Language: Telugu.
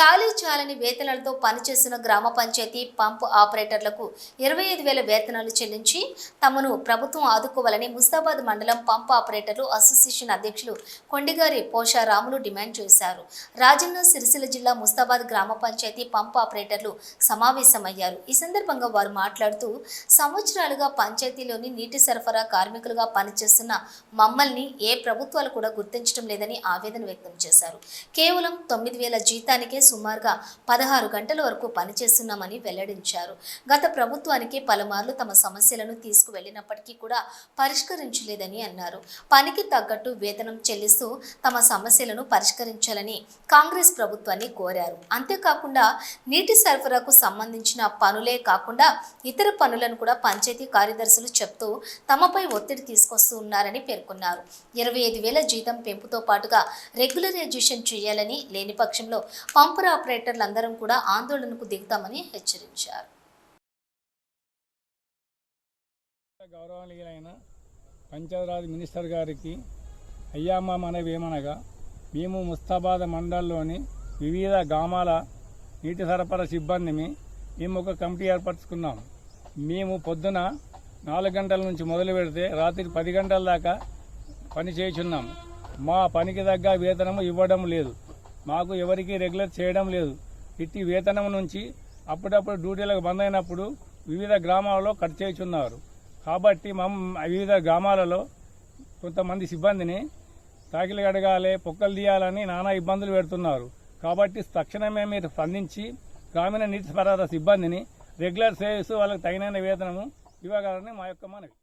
చాలీ చాలని వేతనాలతో పనిచేస్తున్న గ్రామ పంచాయతీ పంప్ ఆపరేటర్లకు ఇరవై ఐదు వేల వేతనాలు చెల్లించి తమను ప్రభుత్వం ఆదుకోవాలని ముస్తాబాద్ మండలం పంప్ ఆపరేటర్లు అసోసియేషన్ అధ్యక్షులు కొండిగారి పోషారాములు డిమాండ్ చేశారు. రాజన్న సిరిసిల్ల జిల్లా ముస్తాబాద్ గ్రామ పంచాయతీ పంప్ ఆపరేటర్లు సమావేశమయ్యారు. ఈ సందర్భంగా వారు మాట్లాడుతూ సంవత్సరాలుగా పంచాయతీలోని నీటి సరఫరా కార్మికులుగా పనిచేస్తున్న మమ్మల్ని ఏ ప్రభుత్వాలు కూడా గుర్తించడం లేదని ఆవేదన వ్యక్తం చేశారు. కేవలం తొమ్మిది వేల జీతానికే సుమారుగా పదహారు గంటల వరకు పనిచేస్తున్నామని వెల్లడించారు. గత ప్రభుత్వానికి పలుమార్లు తమ సమస్యలను తీసుకువెళ్ళినప్పటికీ కూడా పరిష్కరించలేదని అన్నారు. పనికి తగ్గట్టు వేతనం చెల్లిస్తూ తమ సమస్యలను పరిష్కరించాలని కాంగ్రెస్ ప్రభుత్వాన్ని కోరారు. అంతేకాకుండా నీటి సరఫరాకు సంబంధించిన పనులే కాకుండా ఇతర పనులను కూడా పంచాయతీ కార్యదర్శులు చెప్తూ తమపై ఒత్తిడి తీసుకొస్తూ ఉన్నారని పేర్కొన్నారు. ఇరవై ఐదు వేల జీతం పెంపుతో పాటుగా రెగ్యులరైజేషన్ చేయాలని లేని పక్షంలో పంపర్ ఆపరేటర్లందరం కూడా ఆందోళనకు దిగుతామని హెచ్చరించారు. గౌరవనీయులైన పంచాయతీరాజ్ మినిస్టర్ గారికి అయ్యామ్మ మనవి ఏమనగా మేము ముస్తాబాద్ మండలంలోని వివిధ గ్రామాల నీటి సరఫరా సిబ్బందిని మేము ఒక కమిటీ ఏర్పరచుకున్నాం. మేము పొద్దున నాలుగు గంటల నుంచి మొదలు పెడితే రాత్రి పది గంటల దాకా పని చేయుచున్నాం. మా పనికి తగ్గ వేతనము ఇవ్వడం లేదు. మాకు ఎవరికి రెగ్యులర్ చేయడం లేదు. ఇట్టి వేతనం నుంచి అప్పుడప్పుడు డ్యూటీలకు బంద్ అయినప్పుడు వివిధ గ్రామాలలో కట్ చేస్తున్నారు కాబట్టి మమ్ వివిధ గ్రామాలలో కొంతమంది సిబ్బందిని తాకిలు కడగాలి పొక్కలు తీయాలని నానా ఇబ్బందులు పెడుతున్నారు. కాబట్టి తక్షణమే మీరు స్పందించి గ్రామీణ నీటి సరఫరా సిబ్బందిని రెగ్యులర్ చేస్తూ వాళ్ళకి తగిన వేతనము ఇవ్వగలని మా యొక్క మనవి.